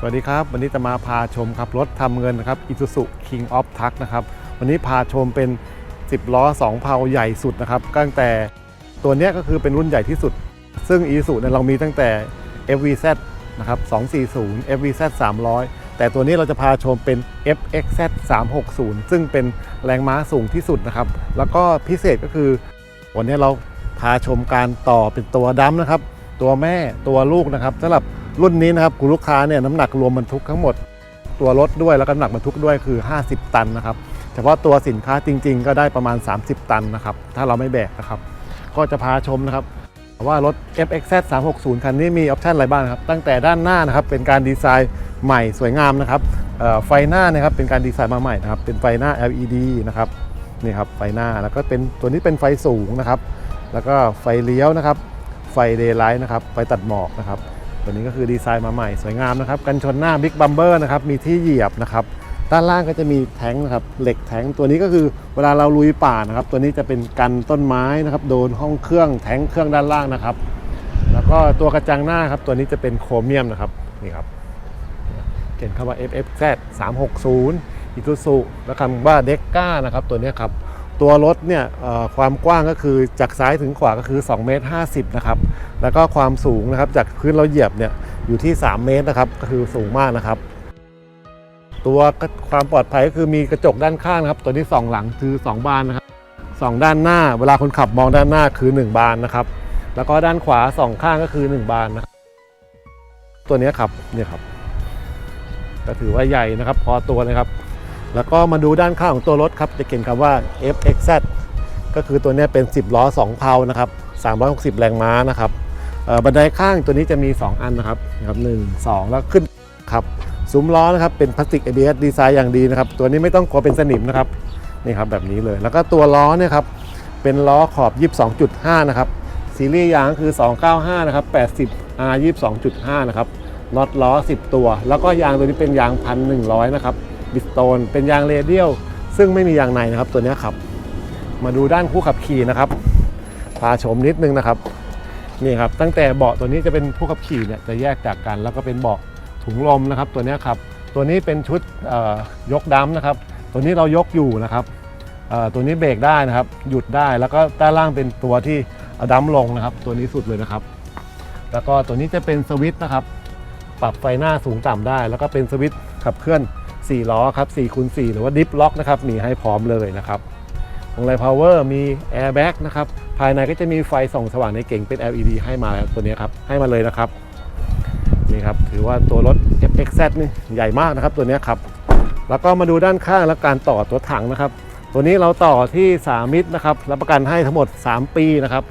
สวัสดีครับ วันนี้จะมาพาชมครับรถทำเงินนะครับ Isuzu King of Truck นะครับ วันนี้พาชมเป็น 10 ล้อ 2 เพาใหญ่สุดนะครับ ตั้งแต่ตัวนี้ก็คือเป็นรุ่นใหญ่ที่สุด ซึ่ง Isuzu เนี่ยเรามีตั้งแต่ FVZ นะครับ 240 FVZ 300 แต่ตัวนี้เราจะพาชมเป็น FXZ 360 ซึ่งเป็นแรงม้าสูงที่สุดนะครับ แล้วก็พิเศษก็คือ วันนี้เราพาชมการต่อเป็นตัวดัมนะครับ ตัวแม่ตัวลูกนะครับสำหรับ รุ่นนี้นะครับคุณลูกค้าเนี่ยน้ำหนักรวมบรรทุกทั้งหมด ตัวรถด้วยแล้วก็น้ำหนักบรรทุกด้วยคือ 50 ตันนะครับเฉพาะตัวสินค้าจริง ๆ ก็ได้ประมาณ 30 ตันนะครับถ้าเราไม่แบกนะครับ ก็จะพาชมนะครับ ว่ารถ FXZ 360 คันนี้มีออปชันอะไรบ้างครับ ตั้งแต่ด้านหน้านะครับเป็นการดีไซน์ใหม่สวยงามนะครับไฟหน้านะครับเป็นการดีไซน์มาใหม่นะครับเป็นไฟหน้า LED นะครับนี่ครับไฟหน้าแล้วก็เป็นตัวนี้เป็นไฟสูงนะครับ แล้วก็ไฟเลี้ยวนะครับ ไฟเดย์ไลท์นะครับไฟตัดหมอกนะครับ ตัวนี้ก็คือดีไซน์มาใหม่สวยงามนะครับกันชนหน้าบิ๊กบัมเบอร์นะครับมีที่เหยียบนะครับด้านล่างก็จะมีแท้งนะครับเหล็กแท้งตัวนี้ก็คือเวลาเราลุยป่านะครับ ตัวนี้จะเป็นกันต้นไม้นะครับโดนห้องเครื่องแท้งเครื่องด้านล่างนะครับ แล้วก็ตัวกระจังหน้าครับตัวนี้จะเป็นโครเมียมนะครับนี่ครับเขียนคำว่า FFZ 360 Isuzu แล้วคำว่า d e c a นะครับตัวนี้ครับ ตัวรถเนี่ยความกว้างก็คือจากซ้ายถึงขวาก็คือ2เมตร50นะครับแล้วก็ความสูงนะครับจากพื้นเราเหยียบเนี่ยอยู่ที่ 3 เมตรนะครับก็คือสูงมากนะครับตัวความปลอดภัยก็คือมีกระจกด้านข้างนะครับ ตัวนี้สองหลังคือ 2 บานนะครับสองด้านหน้า เวลาคนขับมองด้านหน้าคือ 1 บานนะครับ แล้วก็ด้านขวาสองข้างก็คือ 1 บานนะครับตัวนี้ครับเนี่ยครับก็ถือว่าใหญ่นะครับ พอตัวนะครับ แล้วก็มาดูด้านข้างของตัวรถครับจะเขียนคำว่า FXZ ก็คือตัวนี้เป็น 10 ล้อ 2 เพานะครับ 360 แรงม้านะครับบันไดข้างตัวนี้จะมี 2 อันนะครับนะครับหนึ่งสองแล้วขึ้นครับซุ้มล้อนะครับเป็นพลาสติก ABS ดีไซน์อย่างดีนะครับ ตัวนี้ไม่ต้องกลัวเป็นสนิมนะครับนี่ครับแบบนี้เลย แล้วก็ตัวล้อเนี่ยครับเป็นล้อขอบ 22.5 นะครับซีรีส์ยางก็คือ 295 นะครับ 80 R 22.5 นะครับน็อตล้อ 10 ตัว แล้วก็ยางตัวนี้เป็นยาง 1,100 นะครับ บิสโตนเป็นยางเรเดียลซึ่งไม่มียางในนะครับตัวนี้ครับ มาดูด้านผู้ขับขี่นะครับพาชมนิดนึงนะครับนี่ครับตั้งแต่เบาะตัวนี้จะเป็นผู้ขับขี่เนี่ยจะแยกจากกัน แล้วก็เป็นเบาะถุงลมนะครับ ตัวนี้ครับตัวนี้เป็นชุดยกดัมนะครับ ตัวนี้เรายกอยู่นะครับตัวนี้เบรกได้นะครับ หยุดได้แล้วก็ด้านล่างเป็นตัวที่ดัมลงนะครับ ตัวนี้สุดเลยนะครับ แล้วก็ตัวนี้จะเป็นสวิตช์นะครับ ปรับไฟหน้าสูงต่ำได้ แล้วก็เป็นสวิตช์ขับเคลื่อน 4 ล้อครับ4คูณ4หรือว่าดิฟล็อกนะครับมีให้พร้อมเลยนะครับของไลพาวเวอร์มีแอร์แบ็กนะครับภายในก็จะมีไฟส่องสว่างในเก่งเป็น LED ให้มาตัวนี้ครับให้มาเลยนะครับนี่ครับถือว่าตัวรถ FXZ นี่ใหญ่มากนะครับตัวนี้ครับแล้วก็มาดูด้านข้างและการต่อตัวถังนะครับ ตัวนี้เราต่อที่3มิตรนะครับรับประกันให้ทั้งหมด 3 ปีนะครับ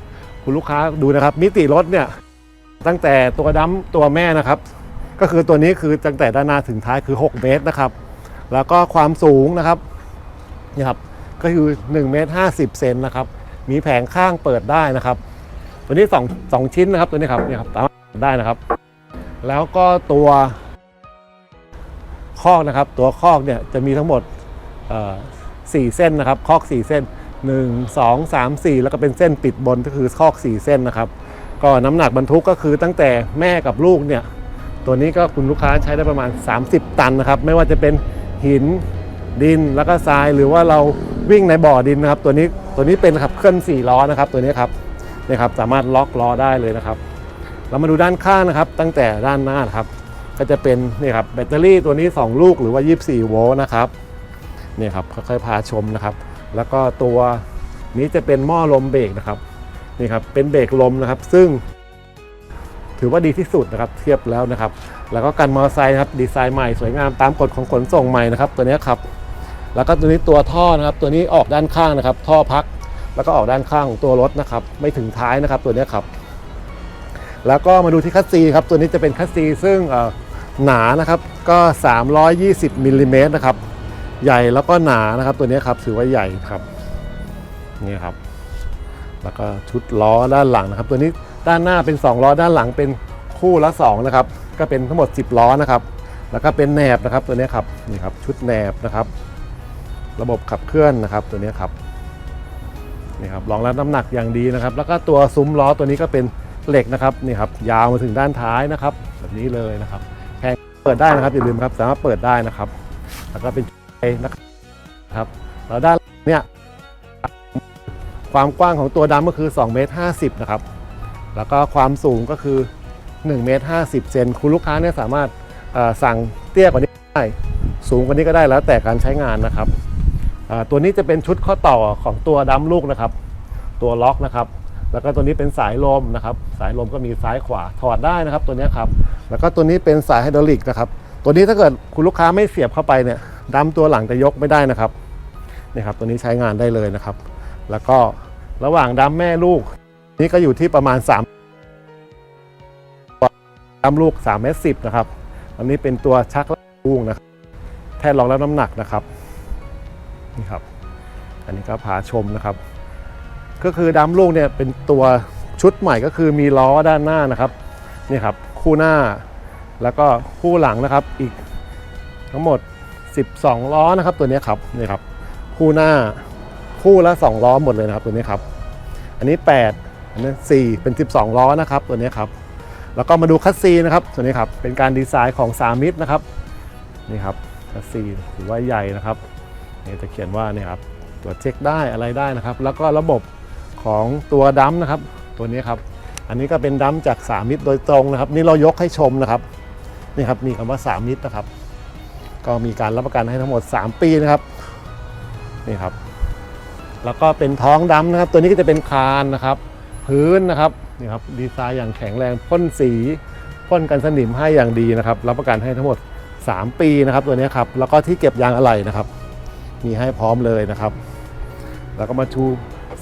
คุณลูกค้าดูนะครับมิติรถเนี่ยตั้งแต่ตัวดัมตัวแม่นะครับ ก็คือตัวนี้คือตั้งแต่ด้านหน้าถึงท้ายคือ 6 เมตรนะครับ แล้วก็ความสูงนะครับนี่ครับก็คือ1เมตร50เซนนะครับ มีแผงข้างเปิดได้นะครับ ตัวนี้2 2ชิ้นนะครับตัวนี้ครับนี่ครับสามารถเปิดได้นะครับ แล้วก็ตัวคอกนะครับ ตัวคอกเนี่ยจะมีทั้งหมดเอ่เส้นนะครับคอก 4 เส้น 1 2 3 4 แล้วก็เป็นเส้นปิดบนก็คือคอก 4 เส้นนะครับ ก็น้ำหนักบรรทุกก็คือตั้งแต่แม่กับลูกเนี่ยตัวนี้ก็คุณลูกค้าใช้ได้ประมาณ 30 ตันนะครับ ไม่ว่าจะเป็น หิน ดินแล้วก็ทรายหรือว่าเราวิ่งในบ่อดินนะครับ ตัวนี้ตัวนี้เป็นขับเคลื่อน4ล้อนะครับ ตัวนี้ครับนี่ครับสามารถล็อกล้อได้เลยนะครับ เรามาดูด้านข้างนะครับ ตั้งแต่ด้านหน้านครับ ก็จะเป็นนี่ครับแบตเตอรี่ตัวนี้ 2 ลูกหรือว่า 24 โวลต์นะครับนี่ครับค่อยๆพาชมนะครับ แล้วก็ตัวนี้จะเป็นหม้อลมเบรกนะครับนี่ครับเป็นเบรกลมนะครับ ซึ่งถือว่าดีที่สุดนะครับเทียบแล้วนะครับ แล้วก็กันมอเตอร์ไซค์นะครับดีไซน์ใหม่สวยงามตามกฎของขนส่งใหม่นะครับ ตัวนี้ครับแล้วก็ตัวนี้ตัวท่อนะครับ ตัวนี้ออกด้านข้างนะครับ ท่อพัก แล้วก็ออกด้านข้างของตัวรถนะครับ ไม่ถึงท้ายนะครับ ตัวนี้ครับ แล้วก็มาดูที่คัสซีครับตัวนี้จะเป็นคัสซีซึ่งหนานะครับก็ 320มิลลิเมตรนะครับใหญ่แล้วก็หนานะครับ ตัวนี้ครับถือว่าใหญ่ครับนี่ครับ แล้วก็ชุดล้อด้านหลังนะครับ ตัวนี้ด้านหน้าเป็น 2 ล้อด้านหลังเป็นคู่ละ2นะครับ ก็เป็นทั้งหมด 10 ล้อนะครับ แล้วก็เป็นแหนบนะครับตัวนี้ครับนี่ครับชุดแหนบนะครับ ระบบขับเคลื่อนนะครับตัวนี้ครับนี่ครับรองรับน้ำหนักอย่างดีนะครับ แล้วก็ตัวซุ้มล้อตัวนี้ก็เป็นเหล็กนะครับนี่ครับยาวมาถึงด้านท้ายนะครับ แบบนี้เลยนะครับแพงเปิดได้นะครับอย่าลืมครับสามารถเปิดได้นะครับ แล้วก็เป็นไฟนะครับแล้วด้านเนี่ยความกว้างของตัวดำก็คือ2เมตร50นะครับ แล้วก็ความสูงก็คือ 1เมตร50 เซนคุณลูกค้าเนี่ยสามารถสั่งเตี้ยกว่านี้ได้ สูงกว่านี้ก็ได้แล้วแต่การใช้งานนะครับตัวนี้จะเป็นชุดข้อต่อของตัวดัมลูกนะครับ ตัวล็อกนะครับ แล้วก็ตัวนี้เป็นสายลมนะครับ สายลมก็มีซ้ายขวาถอดได้นะครับ ตัวนี้ครับ แล้วก็ตัวนี้เป็นสายไฮดรอลิกนะครับ ตัวนี้ถ้าเกิดคุณลูกค้าไม่เสียบเข้าไปเนี่ยดัมตัวหลังจะยกไม่ได้นะครับนี่ครับ ตัวนี้ใช้งานได้เลยนะครับ แล้วก็ระหว่างดัมแม่ลูก นี่ก็อยู่ที่ประมาณ3 ดัมลูก3เมตร10นะครับ อันนี้เป็นตัวชักลูกนะครับ แท่นรองรับน้ำหนักนะครับ นี่ครับ อันนี้ก็พาชมนะครับ ก็คือดัมลูกเนี่ยเป็นตัวชุดใหม่ก็คือมีล้อด้านหน้านะครับ นี่ครับคู่หน้าแล้วก็คู่หลังนะครับ อีกทั้งหมด 12 ล้อนะครับ ตัวนี้ครับนี่ครับ คู่หน้าคู่ละ 2 ล้อหมดเลยนะครับตัวนี้ครับ อันนี้ 8 อันนี้4เป็น 12 ล้อนะครับตัวนี้ครับ แล้วก็มาดูคัสซีนะครับตัวนี้ครับเป็นการดีไซน์ของ3มิตรนะครับนี่ครับคัสซีถือว่าใหญ่นะครับนี่จะเขียนว่านี่ครับตัวเช็คได้อะไรได้นะครับ แล้วก็ระบบของตัวดัมนะครับ ตัวนี้ครับอันนี้ก็เป็นดัมจาก3มิตรโดยตรงนะครับ นี่เรายกให้ชมนะครับนี่ครับมีคำว่า3มิตรนะครับ ก็มีการรับประกันให้ทั้งหมด 3 ปีนะครับนี่ครับแล้วก็เป็นท้องดำนะครับ ตัวนี้ก็จะเป็นคานนะครับ พื้นนะครับ นี่ครับดีไซน์อย่างแข็งแรงพ่นสีพ่นกันสนิมให้อย่างดีนะครับ รับประกันให้ทั้งหมด 3 ปีนะครับตัวนี้ครับแล้วก็ที่เก็บยางอะไหล่นะครับ มีให้พร้อมเลยนะครับ แล้วก็มาชู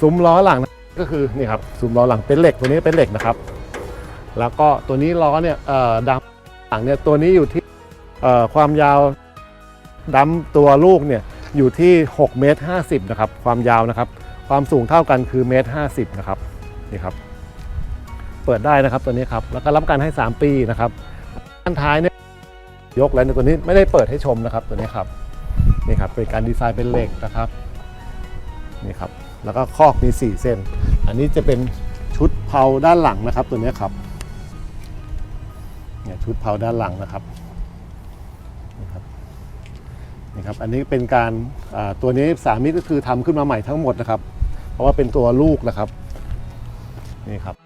ซุ้มล้อหลังก็คือนี่ครับซุ้มล้อหลังเป็นเหล็กตัวนี้เป็นเหล็กนะครับ แล้วก็ตัวนี้ล้อเนี่ยดำหลังเนี่ยตัวนี้อยู่ที่ความยาวดำตัวลูกเนี่ยอยู่ที่6เมตร50นะครับความยาวนะครับ ความสูงเท่ากันคือเมตร50นะครับนี่ครับ เปิดได้นะครับตัวนี้ครับแล้วก็รับกันให้ 3 ปีนะครับด้านท้ายเนี่ยยกแล้วในตัวนี้ไม่ได้เปิดให้ชมนะครับตัวนี้ครับนี่ครับเป็นการดีไซน์เป็นเหล็กนะครับนี่ครับแล้วก็คอกมี 4 เส้น อันนี้จะเป็นชุดเผาด้านหลังนะครับ ตัวนี้ครับเนี่ยชุดเผาด้านหลังนะครับนี่ครับนี่ครับอันนี้เป็นการตัวนี้สามิตรก็คือทำขึ้นมาใหม่ทั้งหมดนะครับ เพราะว่าเป็นตัวลูกนะครับนี่ครับ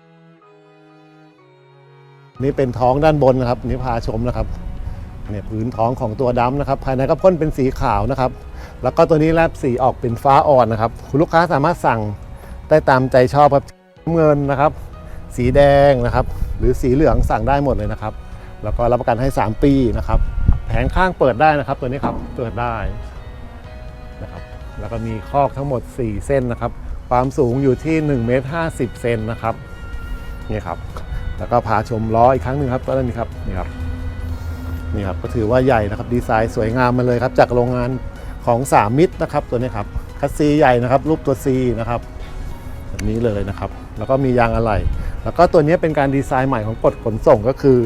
นี่เป็นท้องด้านบนนะครับนี่พาชมนะครับเนี่ยพื้นท้องของตัวดำนะครับ ภายในก็พ่นเป็นสีขาวนะครับ แล้วก็ตัวนี้แลบสีออกเป็นฟ้าอ่อนนะครับ คุณลูกค้าสามารถสั่งได้ตามใจชอบครับเงินนะครับ สีแดงนะครับ หรือสีเหลืองสั่งได้หมดเลยนะครับ แล้วก็รับประกันให้ 3 ปีนะครับ แผงข้างเปิดได้นะครับ ตัวนี้ครับเปิดได้นะครับ แล้วก็มีคอกทั้งหมด 4 เส้นนะครับ ความสูงอยู่ที่1เมตร50เซนนะครับนี่ครับ แล้วก็พาชมล้ออีกครั้งหนึ่งครับก็นี่ครับนี่ครับนี่ครับก็ถือว่าใหญ่นะครับดีไซน์สวยงามมาเลยครับ จากโรงงานของ3มิตรนะครับ ตัวนี้ครับคัสซีใหญ่นะครับ รูปตัว C นะครับแบบนี้เลยนะครับ แล้วก็มียางอะไหล่แล้วก็ตัวนี้เป็นการดีไซน์ใหม่ของกฎขนส่งก็คือ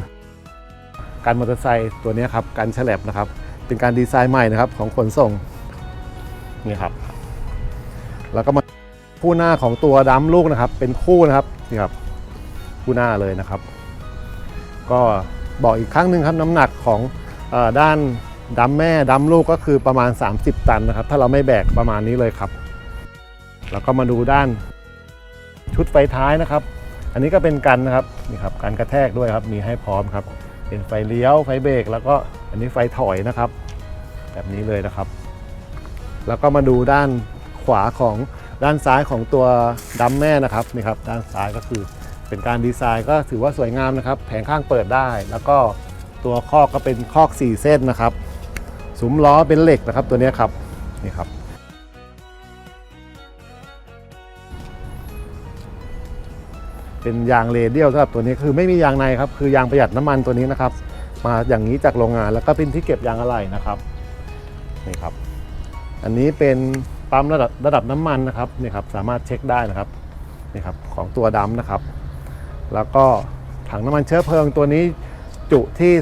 การมอเตอร์ไซค์ตัวนี้ครับการแฉลบนะครับ เป็นการดีไซน์ใหม่นะครับของขนส่งนี่ครับ แล้วก็มาคู่หน้าของตัวดัมลูกนะครับ เป็นคู่นะครับนี่ครับ คู่หน้าเลยนะครับ ก็บอกอีกครั้งหนึ่งครับน้ำหนักของออด้านดัมแม่ดัมลูกก็คือประมาณ 30 ตันนะครับ ถ้าเราไม่แบกประมาณนี้เลยครับ แล้วก็มาดูด้านชุดไฟท้ายนะครับ อันนี้ก็เป็นกันนะครับนี่ครับการกระแทกด้วยครับมีให้พร้อมครับ เป็นไฟเลี้ยวไฟเบรกแล้วก็อันนี้ไฟถอยนะครับ แบบนี้เลยนะครับ แล้วก็มาดูด้านขวาของด้านซ้ายของตัวดัมแม่นะครับนี่ครับด้านซ้ายก็คือ เป็นการดีไซน์ก็ถือว่าสวยงามนะครับ แผงข้างเปิดได้ แล้วก็ตัวคอกก็เป็นคอก 4 เส้นนะครับสุมล้อเป็นเหล็กนะครับตัวนี้ครับนี่ครับ เป็นยางเรเดียลสำหรับตัวนี้คือไม่มียางในครับ คือยางประหยัดน้ำมันตัวนี้นะครับ มาอย่างนี้จากโรงงานแล้วก็เป็นที่เก็บยางอะไหล่นะครับนี่ครับ อันนี้เป็นปั๊มระดับระดับน้ำมันนะครับนี่ครับสามารถเช็คได้นะครับนี่ครับของตัวดำนะครับ แล้วก็ถังน้ำมันเชื้อเพลิงตัวนี้จุที่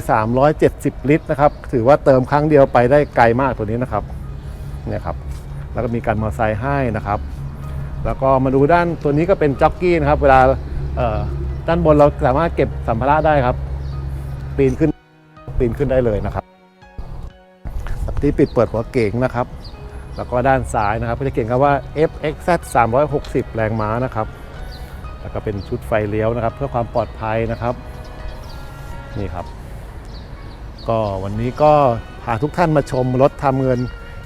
370 ลิตรนะครับ ถือว่าเติมครั้งเดียวไปได้ไกลมากตัวนี้นะครับเนี่ยครับ แล้วก็มีการมอเตอร์ไซค์ให้นะครับ แล้วก็มาดูด้านตัวนี้ก็เป็นจ็อกกี้นะครับ เวลาด้านบนเราสามารถเก็บสัมภาระได้ครับ ปีนขึ้นปีนขึ้นได้เลยนะครับที่ปิดเปิดหัวเก่งนะครับ แล้วก็ด้านซ้ายนะครับก็จะเขียนคำว่า FXZ 360 แรงม้านะครับ แล้วก็เป็นชุดไฟเลี้ยวนะครับ เพื่อความปลอดภัยนะครับนี่ครับ ก็วันนี้ก็พาทุกท่านมาชมรถทำเงิน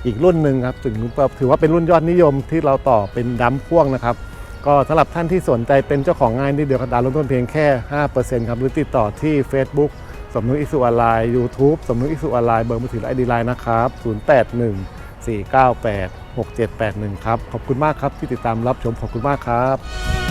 อีกรุ่นหนึ่งครับถึงถือว่าเป็นรุ่นยอดนิยมที่เราต่อเป็นดัมพ่วงนะครับ ก็สำหรับท่านที่สนใจเป็นเจ้าของงานนี่เดียวกันดาวน์ลดต้นเพียงแค่ 5%ครับหรือติดต่อที่ Facebook สมนุกอิสุออนไลน์ YouTube สมนุกอิสุออนไลน์เบอร์มือถือไอดีไลน์นะครับ 081 498 6781 ครับ ขอบคุณมากครับที่ติดตามรับชมขอบคุณมากครับ